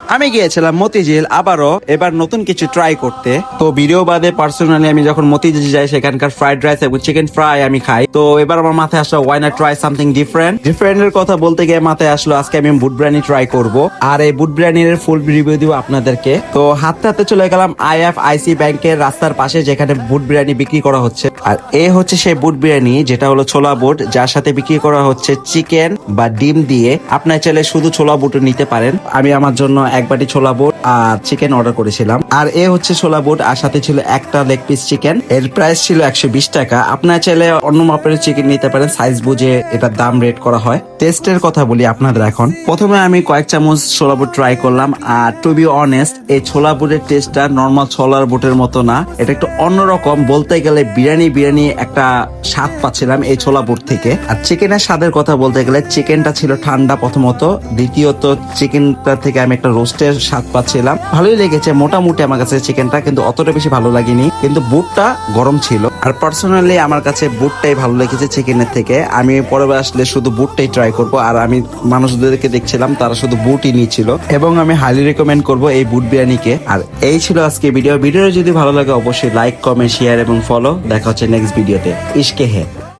আমি গিয়েছিলাম মতিঝিল আবারও এবার নতুন কিছু ট্রাই করতে। তো ভিডিও বাদে পার্সোনালি আমি যখন মতিঝিল যাই, সেখানকার ফ্রাইড রাইস এবং চিকেন ফ্রাই আমি খাই। তো এবার আমার মাথায় আসলো ওয়াই না ট্রাই সামথিং ডিফারেন্ট ডিফারেন্ট এর কথা বলতে গিয়ে মাথায় আসলো, আজকে আমি বুট বিরিয়ানি ট্রাই করব। আর এই বুট বিরিয়ানির ফুল রিভিউ দিব আপনাদেরকে। তো হাতে হাতে চলে গেলাম আইএফ আইসি ব্যাংকের রাস্তার পাশে, যেখানে বুট বিরিয়ানি বিক্রি করা হচ্ছে। আর এ হচ্ছে সেই বুট বিরিয়ানি, যেটা হলো ছোলা বুট, যার সাথে বিক্রি করা হচ্ছে চিকেন বা ডিম দিয়ে। আপনার চাইলে শুধু ছোলা বুট নিতে পারেন। আমি আমার জন্য এক বাটি ছোলা বুট আর চিকেন অর্ডার করেছিলাম। আর এ হচ্ছে ছোলা বুট, আর সাথে ছিল একটা লেগ পিস চিকেন। এর প্রাইস ছিল একশো বিশ টাকা। আপনার চাইলে অন্য মাপের চিকেন নিতে পারেন সাইজ বুঝে এটার দাম রেট করা হয়। টেস্টের কথা বলি আপনাদের এখন। প্রথমে আমি কয়েক চামচ ছোলা বুট ট্রাই করলাম। আর টু বি অনেস্ট এই ছোলা বুটের টেস্টটা নর্মাল ছোলার বুটের মতো না। এটা একটু অন্যরকম, বলতে গেলে বিরিয়ানি বিরিয়ানি একটা স্বাদ পাচ্ছিলাম এই ছোলা বুট থেকে। আর চিকেনের স্বাদের কথা বলতে গেলে চিকেনটা ছিল ঠান্ডা প্রথমত। দ্বিতীয়ত চিকেনটা থেকে আমি একটা রোস্টের স্বাদ পাচ্ছিলাম। ভালোই লেগেছে, মোটামুটি আমার কাছে চিকেনটা কিন্তু অতটা বেশি ভালো লাগেনি। কিন্তু বুটটা গরম ছিল। আর পার্সোনালি আমার কাছে বুটটাই ভালো লেগেছে চিকেনের থেকে। আমি পরে আসলে শুধু বুটটাই ট্রাই করব। আর আমি মানুষদেরকে দেখছিলাম, তারা শুধু বুটই নিচ্ছিল এবং আমি হাইলি রেকমেন্ড করব এই বুট বিরিয়ানিকে। আর এই ছিল আজকে ভিডিও ভিডিও যদি ভালো লাগে, অবশ্যই লাইক কমেন্ট শেয়ার এবং ফলো দেখা হচ্ছে নেক্সট ভিডিওতে ইশকে হে